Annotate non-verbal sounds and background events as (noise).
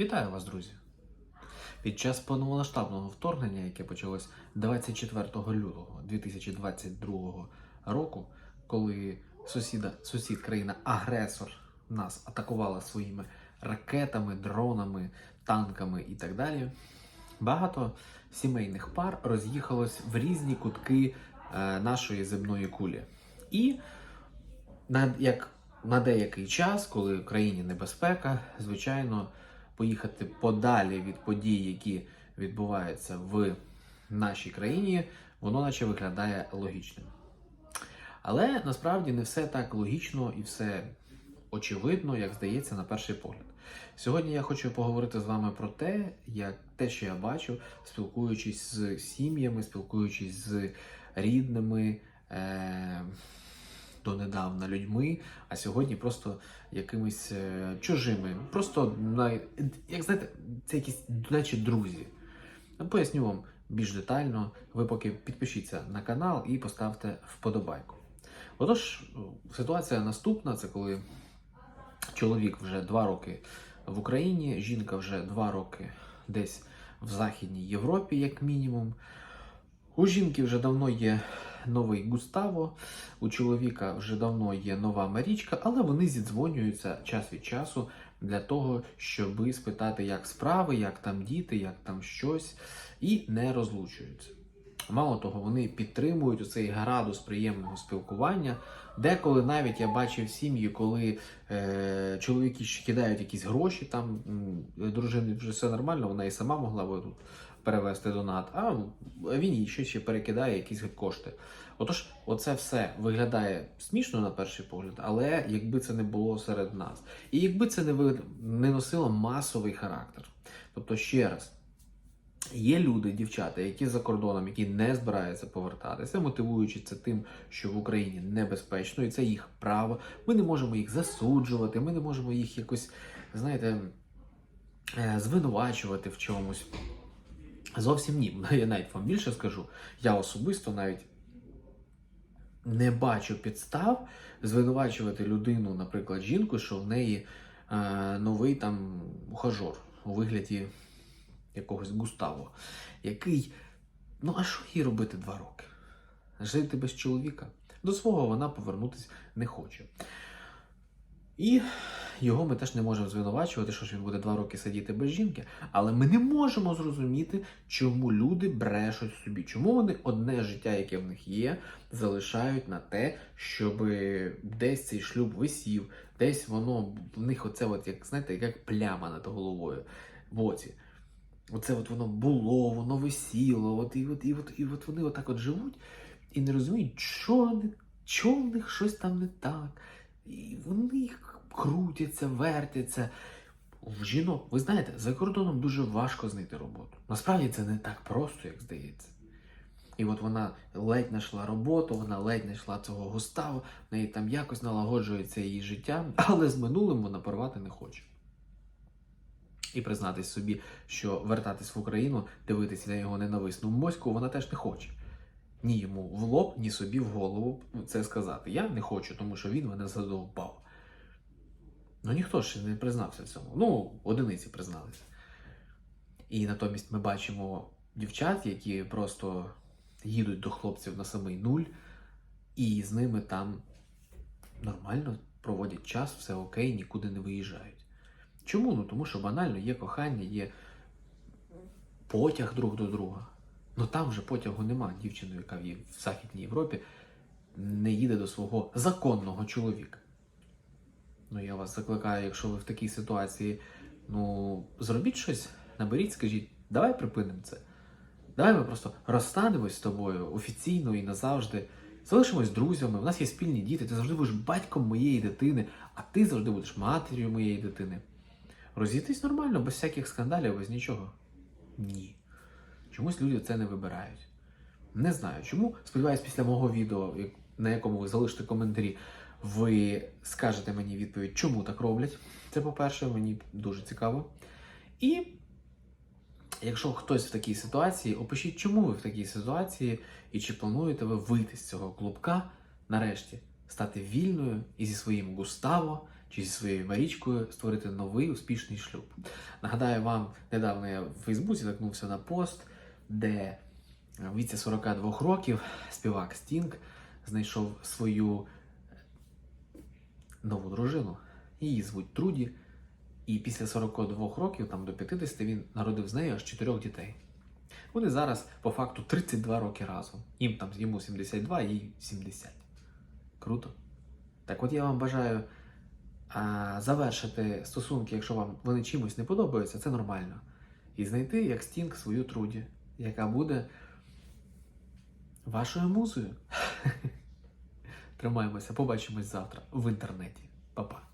Вітаю вас, друзі! Під час повномасштабного вторгнення, яке почалось 24 лютого 2022 року, коли сусіда, сусід країна-агресор нас атакувала своїми ракетами, дронами, танками і так далі, багато сімейних пар роз'їхалось в різні кутки е, нашої земної кулі. І на, як на деякий час, коли в країні небезпека, звичайно, поїхати подалі від подій, які відбуваються в нашій країні, воно наче виглядає логічним. Але насправді не все так логічно і все очевидно, як здається, на перший погляд. Сьогодні я хочу поговорити з вами про те, як те, що я бачу, спілкуючись з сім'ями, спілкуючись з рідними. Донедавна людьми, а сьогодні просто якимись е, чужими. Просто як знаєте, це якісь наче друзі. Ну, Поясню вам більш детально. Ви поки підпишіться на канал і поставте вподобайку. Отож, ситуація наступна: це коли чоловік вже два роки в Україні, жінка вже два роки десь в Західній Європі, як мінімум. У жінки вже давно є новий Густаво, у чоловіка вже давно є нова Марічка, але вони зідзвонюються час від часу для того, щоб спитати, як справи, як там діти, як там щось, і не розлучуються. Мало того, вони підтримують цей градус приємного спілкування. Деколи навіть я бачив сім'ї, коли е, чоловіки ще кидають якісь гроші, там дружини вже все нормально, вона і сама могла би тут перевести донат, а він їй ще, ще перекидає якісь кошти. Отож, оце все виглядає смішно на перший погляд, але якби це не було серед нас, і якби це не, ви- не носило масовий характер. Тобто, ще раз. Є люди, дівчата, які за кордоном, які не збираються повертатися, мотивуючи це тим, що в Україні небезпечно, і це їх право. Ми не можемо їх засуджувати, ми не можемо їх якось, знаєте, е, звинувачувати в чомусь. Зовсім ні. (laughs) Я навіть вам більше скажу. Я особисто навіть не бачу підстав звинувачувати людину, наприклад, жінку, що в неї е, новий там ухажор у вигляді якогось Густаво, який. Ну, а що їй робити два роки? Жити без чоловіка? До свого вона повернутися не хоче. І його ми теж не можемо звинувачувати, що ж він буде два роки сидіти без жінки, але ми не можемо зрозуміти, чому люди брешуть собі, чому вони одне життя, яке в них є, залишають на те, щоб десь цей шлюб висів, десь воно в них оце, от, як знаєте, як пляма над головою в оці. Оце от воно було, воно висіло, от і от, і от, і от вони отак от живуть і не розуміють, що, що в них щось там не так. І вони крутяться, вертяться. В жінок, ви знаєте, за кордоном дуже важко знайти роботу. Насправді це не так просто, як здається. І от вона ледь знайшла роботу, вона ледь знайшла цього Густаву, в неї там якось налагоджується її життя, але з минулим вона порвати не хоче. І признатись собі, що вертатись в Україну, дивитися на його ненависну моську, вона теж не хоче. Ні йому в лоб, ні собі в голову це сказати. Я не хочу, тому що він мене задовбав. Ну ніхто ж не признався в цьому. Ну, одиниці призналися. І натомість ми бачимо дівчат, які просто їдуть до хлопців на самий нуль, і з ними там нормально проводять час, все окей, нікуди не виїжджають. Чому? Ну тому що банально є кохання, є потяг друг до друга. Ну там вже потягу нема. Дівчина, яка в Західній Європі, не їде до свого законного чоловіка. Ну, я вас закликаю, якщо ви в такій ситуації, ну, зробіть щось, наберіть, скажіть, давай припинимо це. Давай ми просто розстанемось з тобою офіційно і назавжди. Залишимось друзями, у нас є спільні діти, ти завжди будеш батьком моєї дитини, а ти завжди будеш матір'ю моєї дитини. Розійтись нормально, без всяких скандалів, без нічого. Ні. Чомусь люди це не вибирають. Не знаю чому. Сподіваюсь, після мого відео, на якому ви залишите коментарі, ви скажете мені відповідь, чому так роблять. Це по-перше, мені дуже цікаво. І якщо хтось в такій ситуації, опишіть, чому ви в такій ситуації, і чи плануєте ви вийти з цього клубка нарешті, стати вільною і зі своїм Густаво, чи зі своєю Марічкою створити новий успішний шлюб. Нагадаю вам, недавно я в Фейсбуці наткнувся на пост, де в віці 42 років співак Стінг знайшов свою нову дружину. Її звуть Труді. І після 42 років, там до 50, він народив з нею аж чотирьох дітей. Вони зараз по факту 32 роки разом. Їм там йому 72, їй 70. Круто. Так от я вам бажаю завершити стосунки, якщо вам вони чимось не подобаються, це нормально. І знайти як стінг свою труді, яка буде вашою музою. (laughs) Тримаємося, побачимось завтра в інтернеті. Па-па.